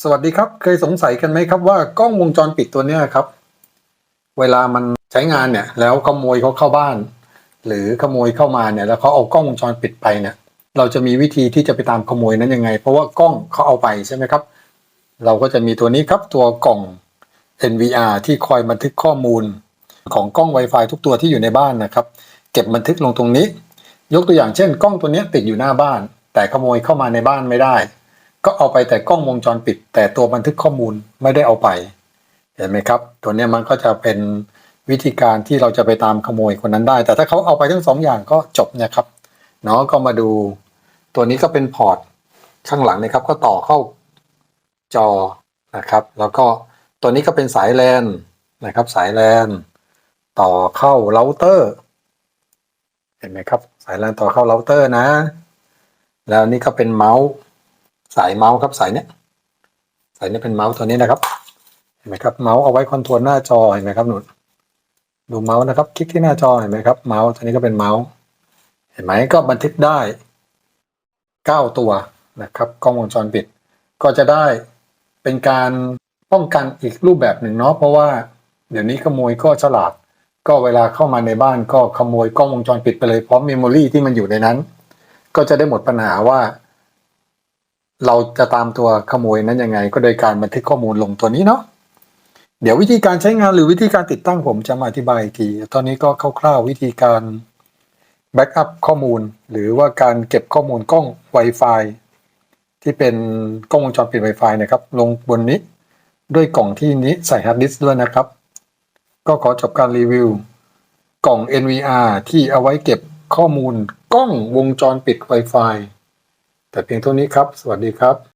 สวัสดีครับ เคยสงสัยกันไหมครับว่ากล้องวงจรปิดตัวเนี้ยครับ เวลามันใช้งานเนี่ย แล้วขโมยเขาเข้าบ้าน หรือขโมยเข้ามาเนี่ย แล้วเขาเอากล้องวงจรปิดไปเนี่ย เราจะมีวิธีที่จะไปตามขโมยนั้นยังไง เพราะว่ากล้องเขาเอาไปใช่ไหมครับ เราก็จะมีตัวนี้ครับตัวกล่อง NVR ที่คอยบันทึกข้อมูล ของกล้อง Wi-Fi ทุกตัวที่อยู่ในบ้านนะครับ เก็บบันทึกลงตรงนี้ ยกตัวอย่างเช่น กล้องตัวนี้ติดอยู่หน้าบ้าน แต่ขโมยเข้ามาในบ้านไม่ได้ ก็เอาไปแต่กล้องวงจรปิด แต่ตัวบันทึกข้อมูลไม่ได้เอาไป เห็นไหมครับ ตัวนี้มันก็จะเป็นวิธีการที่เราจะไปตามขโมยคนนั้นได้ แต่ถ้าเขาเอาไปทั้งสองอย่างก็จบเนะครับเนาะก็มาดู ตัวนี้ก็เป็นพอร์ตข้างหลังนะครับ ก็ต่อเข้าจอนะครับ แล้วก็ตัวนี้ก็เป็นสายแลนนะครับ สายแลนต่อเข้าเราเตอร์ เห็นไหมครับ สายแลนต่อเข้าเราเตอร์นะ แล้วนี่ก็เป็นเมาส์ สายเมาส์ครับสายเนี้ยสายนี้เป็นเมาส์ตัวนี้นะครับ เห็นไหมครับเมาส์เอาไว้คอนโทรลหน้าจอเห็นไหมครับหนุนดูเมาส์นะครับ คลิกที่หน้าจอเห็นไหมครับเมาส์ตัวนี้ก็เป็นเมาส์เห็นไหมก็บันทึกได้เก้าตัวนะครับกล้องวงจรปิด ก็จะได้เป็นการป้องกันอีกรูปแบบหนึ่งเนาะเพราะว่าเดี๋ยวนี้ขโมยก็ฉลาด ก็เวลาเข้ามาในบ้านก็ขโมยกล้องวงจรปิดไปเลยพร้อมเมมโมรีที่มันอยู่ในนั้น ก็จะได้หมดปัญหาว่า เราจะตามตัวขโมยนั้นยังไง ก็โดยการบันทึกข้อมูลลงตัวนี้เนาะเดี๋ยววิธีการใช้งานหรือวิธีการติดตั้งผมจะมาอธิบายอีกที ตอนนี้ก็คร่าวๆวิธีการแบ็กอัพข้อมูล หรือว่าการเก็บข้อมูลกล้อง Wi-Fi ที่เป็นกล้องวงจรปิด Wi-Fi นะครับ ลงบนนี้ด้วยกล่องที่นี้ใส่ฮาร์ดดิสก์ด้วยนะครับ ก็ขอจบการรีวิว กล่อง NVR ที่เอาไว้เก็บข้อมูลกล้องวงจรปิด Wi-Fi แต่เพียงเท่านี้ครับ สวัสดีครับ